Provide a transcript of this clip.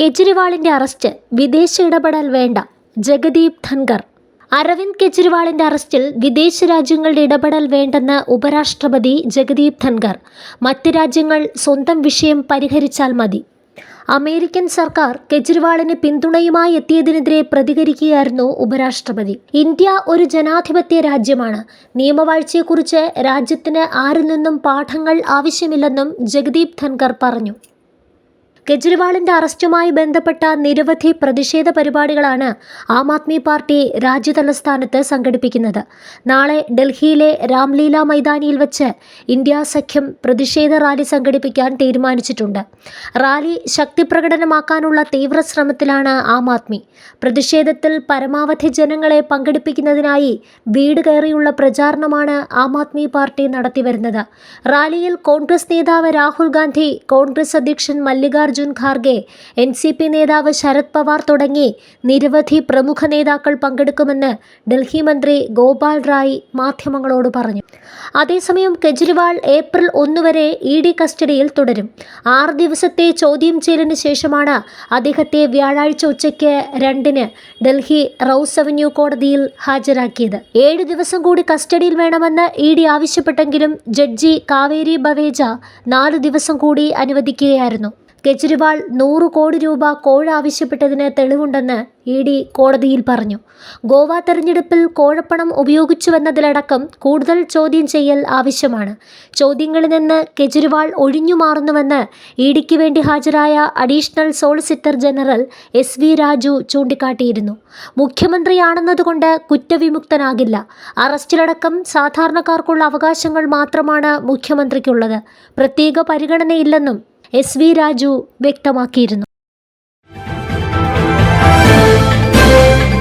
കെജ്രിവാളിന്റെ അറസ്റ്റ് വിദേശ ഇടപെടൽ വേണ്ട ജഗദീപ് ധൻകർ അരവിന്ദ് കെജ്രിവാളിന്റെ അറസ്റ്റിൽ വിദേശ രാജ്യങ്ങളുടെ ഇടപെടൽ വേണ്ടെന്ന് ഉപരാഷ്ട്രപതി ജഗദീപ് ധൻകർ മറ്റ് രാജ്യങ്ങൾ സ്വന്തം വിഷയം പരിഹരിച്ചാൽ മതി. അമേരിക്കൻ സർക്കാർ കെജ്രിവാളിന് പിന്തുണയുമായി എത്തിയതിനെതിരെ പ്രതികരിക്കുകയായിരുന്നു ഉപരാഷ്ട്രപതി. ഇന്ത്യ ഒരു ജനാധിപത്യ രാജ്യമാണ്. നിയമവാഴ്ചയെക്കുറിച്ച് രാജ്യത്തിന് ആരിൽ നിന്നും പാഠങ്ങൾ ആവശ്യമില്ലെന്നും ജഗദീപ് ധൻകർ പറഞ്ഞു. കെജ്രിവാളിന്റെ അറസ്റ്റുമായി ബന്ധപ്പെട്ട നിരവധി പ്രതിഷേധ പരിപാടികളാണ് ആം ആദ്മി പാർട്ടി രാജ്യതലസ്ഥാനത്ത് സംഘടിപ്പിക്കുന്നത്. നാളെ ഡൽഹിയിലെ രാംലീല മൈതാനിയിൽ വച്ച് ഇന്ത്യ സഖ്യം പ്രതിഷേധ റാലി സംഘടിപ്പിക്കാൻ തീരുമാനിച്ചിട്ടുണ്ട്. റാലി ശക്തിപ്രകടനമാക്കാനുള്ള തീവ്ര ശ്രമത്തിലാണ് ആം ആദ്മി. പ്രതിഷേധത്തിൽ പരമാവധി ജനങ്ങളെ പങ്കെടുപ്പിക്കുന്നതിനായി വീട് കയറിയുള്ള പ്രചാരണമാണ് ആം ആദ്മി പാർട്ടി നടത്തിവരുന്നത്. റാലിയിൽ കോൺഗ്രസ് നേതാവ് രാഹുൽ ഗാന്ധി കോൺഗ്രസ് അധ്യക്ഷൻ Mallikarjun Kharge N C P നേതാവ് ശരത് പവാർ തുടങ്ങി നിരവധി പ്രമുഖ നേതാക്കൾ പങ്കെടുക്കുമെന്ന് ഡൽഹി മന്ത്രി ഗോപാൽ റായ് മാധ്യമങ്ങളോട് പറഞ്ഞു. അതേസമയം കെജ്രിവാൾ ഏപ്രിൽ ഒന്ന് വരെ ഇ ഡി കസ്റ്റഡിയിൽ തുടരും. ആറ് ദിവസത്തെ ചോദ്യം ചെയ്യലിന് ശേഷമാണ് അദ്ദേഹത്തെ വ്യാഴാഴ്ച ഉച്ചയ്ക്ക് രണ്ടിന് ഡൽഹി റൌസ് അവന്യൂ കോടതിയിൽ ഹാജരാക്കിയത്. ഏഴ് ദിവസം കൂടി കസ്റ്റഡിയിൽ വേണമെന്ന് ഇ ഡി ആവശ്യപ്പെട്ടെങ്കിലും ജഡ്ജി കാവേരി ബവേജ നാല് ദിവസം കൂടി അനുവദിക്കുകയായിരുന്നു. കെജ്രിവാൾ നൂറ് കോടി രൂപ കോഴ ആവശ്യപ്പെട്ടതിന് തെളിവുണ്ടെന്ന് ഇ ഡി കോടതിയിൽ പറഞ്ഞു. ഗോവ തെരഞ്ഞെടുപ്പിൽ കോഴപ്പണം ഉപയോഗിച്ചുവെന്നതിലടക്കം കൂടുതൽ ചോദ്യം ചെയ്യൽ ആവശ്യമാണ്. ചോദ്യങ്ങളിൽ നിന്ന് കെജ്രിവാൾ ഒഴിഞ്ഞു മാറുന്നുവെന്ന് ഇ ഡിക്ക് വേണ്ടി ഹാജരായ additional solicitor general S V Raju ചൂണ്ടിക്കാട്ടിയിരുന്നു. മുഖ്യമന്ത്രിയാണെന്നതുകൊണ്ട് കുറ്റവിമുക്തനാകില്ല. അറസ്റ്റിലടക്കം സാധാരണക്കാർക്കുള്ള അവകാശങ്ങൾ മാത്രമാണ് മുഖ്യമന്ത്രിക്കുള്ളത്. പ്രത്യേക പരിഗണനയില്ലെന്നും എസ് വി രാജു വ്യക്തമാക്കിയിരുന്നു.